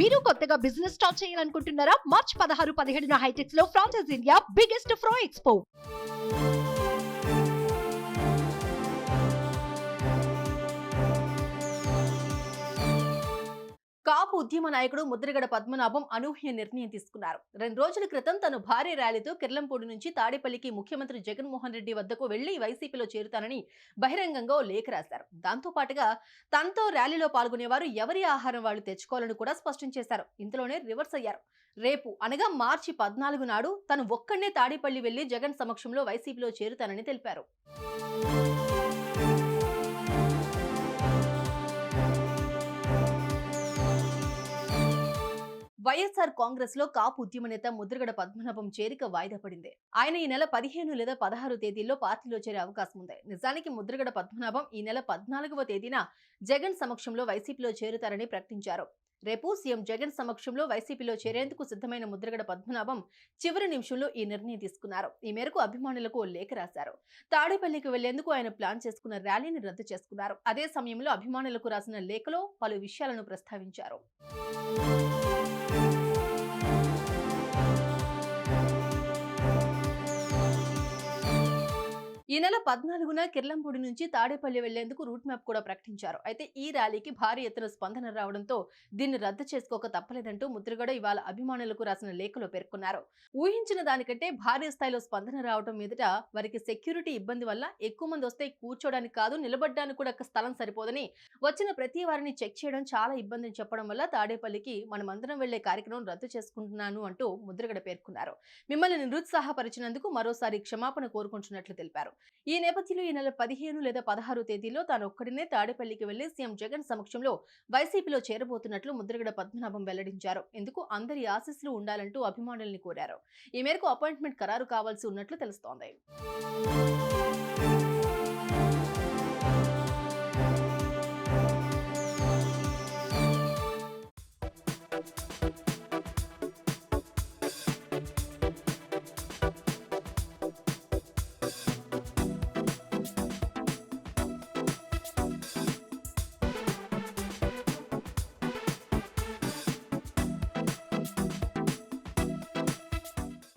మీరు కొత్తగా business start చేయాలనుకుంటున్నారా? మార్చ్ పదహారు పదిహేడున హైటెక్స్లో ఫ్రాన్సెస్ ఇండియా బిగ్గెస్ట్ ఫ్రో ఎక్స్పో కాపు ఉద్యమ నాయకుడు ముద్రగడ పద్మనాభం అనూహ్య నిర్ణయం తీసుకున్నారు. రెండు రోజుల క్రితం తను భారీ ర్యాలీతో కిర్లంపూడి నుంచి తాడేపల్లికి ముఖ్యమంత్రి జగన్మోహన్ రెడ్డి వద్దకు వెళ్ళి వైసీపీలో చేరుతానని బహిరంగంగా లేఖ రాశారు. దాంతో పాటుగా తనతో ర్యాలీలో పాల్గొనేవారు ఎవరి ఆహారం వాళ్ళు తెచ్చుకోవాలని కూడా స్పష్టం చేశారు. ఇంతలోనే రివర్స్ అయ్యారు. రేపు అనగా మార్చి పద్నాలుగు నాడు తను ఒక్కడే తాడేపల్లి వెళ్ళి జగన్ సమక్షంలో వైసీపీలో చేరుతానని తెలిపారు. వైఎస్ఆర్ కాంగ్రెస్లో కాపు ఉద్యమ నేత ముద్రగడ పద్మనాభం చేరిక వాయిదా పడింది. ఆయన ఈ నెల పదిహేను లేదా పదహారు తేదీల్లో పార్టీలో చేరే అవకాశం ఉంది. నిజానికి ముద్రగడ పద్మనాభం ఈ నెల పద్నాలుగవ తేదీన జగన్ సమక్షంలో వైసీపీలో చేరుతారని ప్రకటించారు. రేపు సీఎం జగన్ సమక్షంలో వైసీపీలో చేరేందుకు సిద్ధమైన ముద్రగడ పద్మనాభం చివరి నిమిషంలో ఈ నిర్ణయం తీసుకున్నారు. ఈ మేరకు అభిమానులకు ఓ లేఖ రాశారు. తాడేపల్లికి వెళ్ళేందుకు ఆయన ప్లాన్ చేసుకున్న ర్యాలీని రద్దు చేసుకున్నారు. అదే సమయంలో అభిమానులకు రాసిన లేఖలో పలు విషయాలను ప్రస్తావించారు. ఈ నెల పద్నాలుగున కిర్లంపూడి నుంచి తాడేపల్లి వెళ్ళేందుకు రూట్ మ్యాప్ కూడా ప్రకటించారు. అయితే ఈ ర్యాలీకి భారీ ఎత్తున స్పందన రావడంతో దీన్ని రద్దు చేసుకోక తప్పలేదంటూ ముద్రగడ ఇవాళ అభిమానులకు రాసిన లేఖలో పేర్కొన్నారు. ఊహించిన దానికంటే భారీ స్థాయిలో స్పందన రావడం మీదట వారికి సెక్యూరిటీ ఇబ్బంది వల్ల ఎక్కువ మంది వస్తే కూర్చోడానికి కాదు నిలబడ్డానికి కూడా స్థలం సరిపోదని వచ్చిన ప్రతి వారిని చెక్ చేయడం చాలా ఇబ్బందిని చెప్పడం వల్ల తాడేపల్లికి మనమందరం వెళ్ళే కార్యక్రమం రద్దు చేసుకుంటున్నాను అంటూ ముద్రగడ పేర్కొన్నారు. మిమ్మల్ని నిరుత్సాహపరిచినందుకు మరోసారి క్షమాపణ కోరుకుంటున్నట్లు తెలిపారు. ఈ నేపథ్యంలో ఈ నెల పదిహేను లేదా పదహారు తేదీలో తాను ఒక్కడినే తాడేపల్లికి వెళ్ళి సీఎం జగన్ సమక్షంలో వైసీపీలో చేరబోతున్నట్లు ముద్రగడ పద్మనాభం వెల్లడించారు. ఇందుకు అందరి ఆశీస్సులు ఉండాలంటూ అభిమానుల్ని కోరారు. ఈ మేరకు అపాయింట్మెంట్ ఖరారు కావాల్సి ఉన్నట్లు తెలుస్తోంది.